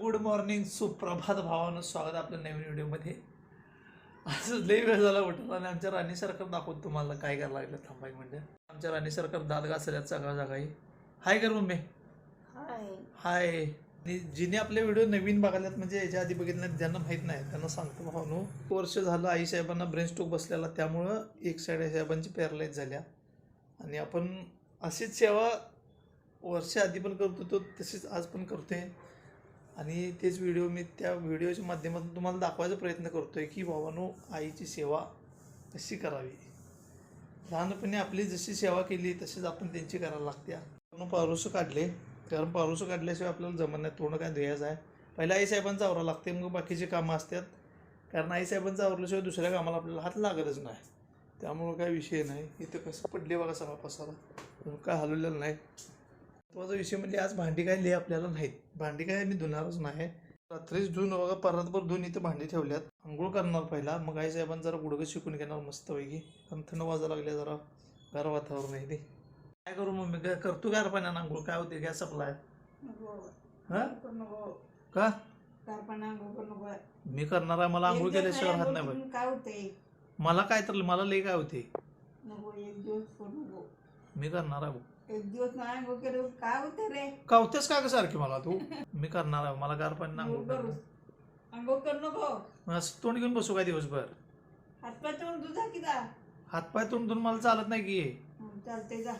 Good morning सुप्रभात भावानं स्वागत आपल्या नवीन व्हिडिओमध्ये. असं लई वेळ झाला उठला आणि आमच्या राणी सरकार दाखवत तुम्हाला काय करायला लागलं थांबाय म्हणजे आमच्या राणी सरकार दात घासल्यात सगळ्या जागाही हाय कर मम्मी. हाय. जिने आपले व्हिडिओ नवीन बघायलात म्हणजे याच्या आधी बघितले ज्यांना माहीत नाही त्यांना सांगतो भावनो. वर्ष झालं आई साहेबांना ब्रेन स्ट्रोक बसलेला त्यामुळं एक साईड आई साहेबांची पॅरलाईज झाल्या. आणि आपण अशीच सेवा वर्ष आधी पण करत होतो तशीच आज पण करतोय. आणि तेच व्हिडिओ मी त्या व्हिडिओच्या माध्यमातून तुम्हाला दाखवायचा प्रयत्न करतो आहे की बाबांनो आईची सेवा कशी करावी? लहानपणी आपली जशी सेवा केली तशीच आपण त्यांची करायला लागते आपण पारुसं काढले. कारण पारुसं काढल्याशिवाय आपल्याला जमत नाही तोंड काय ध्येयच आहे. पहिला आईसाहेबांचा आवरा लागते मग बाकीची कामं असतात. कारण आईसाहेबांचा आवरल्याशिवाय दुसऱ्या कामाला आपल्याला हात लागतच नाही. त्यामुळं काय विषय नाही. इथं कसं पडले बघा सगळा पसारा काय हलवलेलं नाही. महत्त्वाचा विषय म्हणजे आज भांडी काय लई आपल्याला नाहीत. भांडी काय मी धुणारच नाही. रात्रीच धुवून बघा परतभर धुवून इथं भांडी ठेवल्यात. आंघोळ करणार पहिला. मग आई साहेबांनी जरा गुडगं शिकून घेणार मस्तपैकी. कारण थंड वाजा लागल्या जरा. गार वातावरण आहे ते. काय करू मग मी काय करतो गार पाण्यानं आंघोळ. काय होते गॅस सप्लाय. हा? का? मी करणार आहे. मला आंघोळ केल्याशिवाय राहत नाही मला काय तर मला लई काय होते मी करणार आहे. एक दिवस नाही आंघोळ केलं काय होतं रे? का होतेस का ग सारखी मला तू? मी करणार आहे मला गार पाण्यानं आंघोळ करू. आंघोळ करू नको. मग असं तोंड घेऊन बसू काय दिवसभर? हातपाय तोंड तुझा की जा. हातपाय तोंड धुवून मला चालत नाही की. हं, चालतंय जा.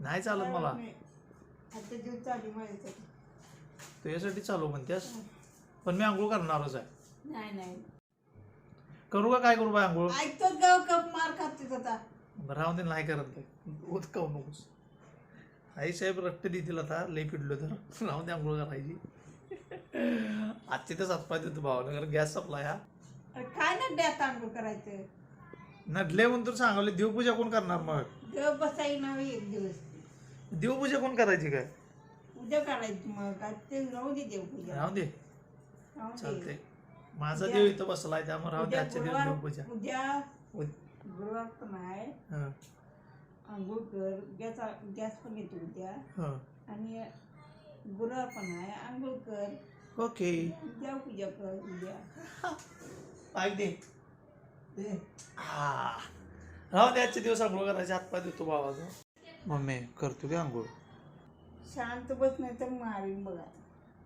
नाही चालत मला. आता माझ्यासाठी. तुझ्यासाठी चालू म्हणतेस? पण मी आंघोळ करणारच आहे. नाही नाही. करू का काय करू बाय आंघोळ? ऐकतोच गाव कप मार खाते आता. बरं राहून दे नाही करत काय नकोस आई साहेब रट्ट देतील आता लई पिडलो तर. राहून दे आंघोळ करायची. आजची तर सातपाय देतो भावाला कारण गॅस सप्लाय हा. अरे काय ना द्यात आंघोळ करायचं? नडले म्हणून तर सांगवले देवपूजा कोण करणार मग? देव बसाई नव्हे एक दिवस. देवपूजा कोण करायची काय? उद्या काढायची मग आज ते राहू दे देवपूजा. दे. राहू दे. चालते माझा देव इथं बसलाय त्यामुळे राहून दे आजच्या दिवस देवपूजा. उद्या उद- गुरुवार पण आहे. हं, आंघोळ कर गॅस गॅस पण येतो उद्या. हं. आणि गुरुवार पण आहे आंघोळ कर. ओके. देव पूजा कर उद्या. ऐक दे. दे. आ. राहून दे आजचे दिवस आंघोळ करायचे हातपाय देतो भावाचा मम्मी करतो की आंघोळ? शांत बस नाही तर मारीन बघा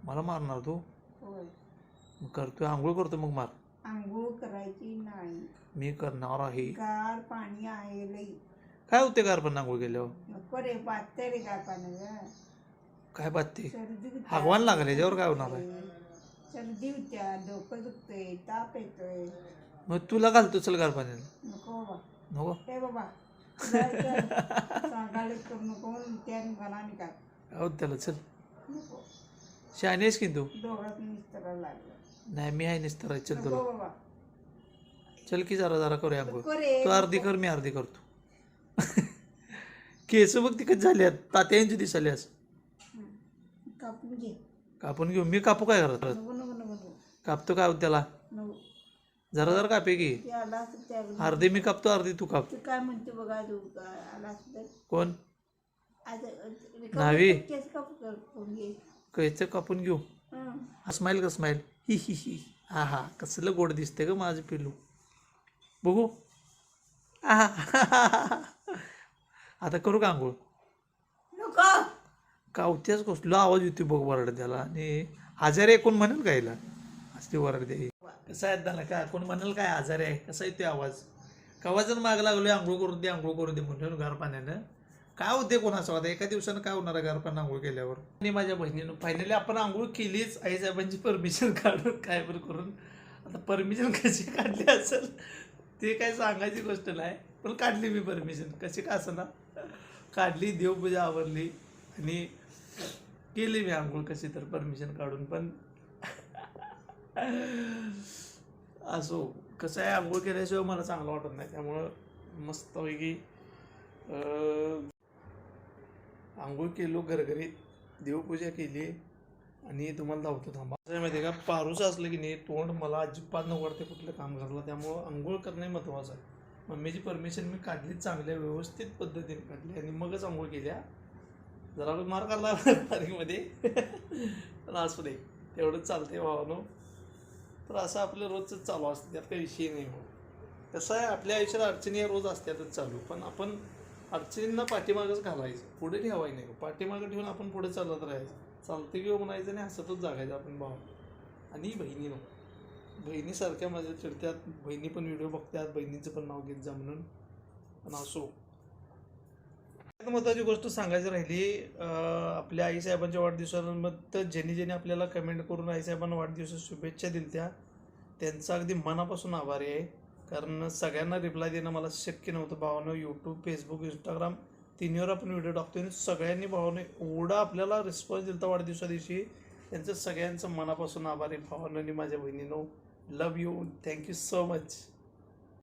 मला मारणार तू? होय. मग करतोय आंघोळ करतो मग मार. आंघोळ करायची नाही. मी करणार आहे. गार पाणी आहे लई. काय होते गार पण आंघोळ केल्यावर? नको रे पाहते रे गार पाण्याला काय बातते सर्दी होत्या. हगवान लागले याच्यावर काय होणार आहे? सर्दी होत्या डोकं दुखतंय ताप येतोय. मग तुला घालतो चल गार पाण्याला नको बाबा. नको? हे बाबा. सांगायला करू नको त्या मनाने का काय? होत त्याला चल. नको. शहाणी आहेस की तू? लागलं. नाही मी आहे निस्तर चल नको तुला. बाबा. चल की जरा जरा करूया आंघोळ. नको रे तू अर्धी कर मी अर्धी करतो. केस बघ तिकट झाल्यात. तात्यांची दिसाल्यास. कापून घे. कापून घेऊ. मी कापू काय करत? नको नको नको नको. कापतो काय त्याला? नको. जरा जरा कापे की. ते आला असं त्या अर्धी मी कापतो अर्धी तू काप. तू काय म्हणते बघा तू आला असं तर. कोण? आता न्हावी. केस कापू करून घे. कैचं कापून घेऊ. हं. हा स्माईल का स्माईल ही ही ही हा. हा कसलं गोड दिसते ग माझं पिल्लू. बघू. आहा. आता करू का आंघोळ? नको. कावत्याच कसलो आवाज येतो बघ वरड त्याला. आणि आजारी आहे कोण म्हणेल का याला असते वरडते कसं आहे त्याला? काय कोण म्हणेल काय आजारी आहे? कसा येतो आवाज? कवाजन माग लागलोय आंघोळ करून दे आंघोळ करून दे म्हणून गार पाण्यानं. काय होते कोणाचं आता? एका दिवसानं काय होणार आहे गार पाण्यानं आंघोळ केल्यावर? आणि माझ्या बहिणीनं फायनली आपण आंघोळ केलीच आई साहेबांची परमिशन काढून काय पण करून. आता परमिशन कशी काढली असेल? ते काय सांगायची गोष्ट नाही. पण काढली मी परमिशन कशी का असं ना? काढली देवपूजा आवरली आणि केली मी आंघोळ कशी तर परमिशन काढून. पण असो कसं आहे आंघोळ केल्याशिवाय मला चांगलं वाटत नाही. त्यामुळं मस्तपैकी आंघोळ केलो घरघरीत देवपूजा केली आणि तुम्हाला धावतो थांबा. आहे माहिती आहे का? पारूचं असलं की नाही तोंड मला अजिबात न वाटते कुठलं काम करायला त्यामुळं आंघोळ करणे महत्त्वाचं आहे. मम्मीची परमिशन मी काढली चांगल्या व्यवस्थित पद्धतीने काढली आणि मगच आंघोळ केल्या जरा मार काढला तारीखमध्ये पण असू दे तेवढंच चालते भावानो. तर असं आपलं रोजचं चालू असतं त्यात काही विषय नाही हो कसं आहे आपल्या आयुष्यात अडचणी या रोज असतातच चालू. पण आपण अडचणींना पाठीमागच घालायचं. पुढे ठेवायचं नाही पाठीमागं ठेवून आपण पुढे चालत राहायचं. चालतं किंवा म्हणायचं आणि हसतच जागायचं आपण भाव आणि बहिणी नो बहिणीसारख्या माझ्या चिडत्यात. बहिणी पण व्हिडिओ बघतात बहिणीचं पण नाव घेत जा म्हणून. पण असो महत्त्वाची गोष्ट सांगायची राहिली आपल्या आईसाहेबांच्या वाढदिवसानिमित्त ज्यांनी ज्यांनी आपल्याला कमेंट करून आईसाहेबांना वाढदिवसाच्या शुभेच्छा दिल्या त्या त्यांचा अगदी मनापासून आभारी आहे. कारण सगळ्यांना रिप्लाय देणं मला शक्य नव्हतं. भावानं यूट्यूब फेसबुक इंस्टाग्राम तिन्हीवर आपण व्हिडिओ टाकतो आणि सगळ्यांनी भावानं एवढा आपल्याला रिस्पॉन्स दिला वाढदिवसा दिवशी. त्यांचं सगळ्यांचं मनापासून आभारी भावानं आणि माझ्या बहिणीनं. love you. Thank you so much.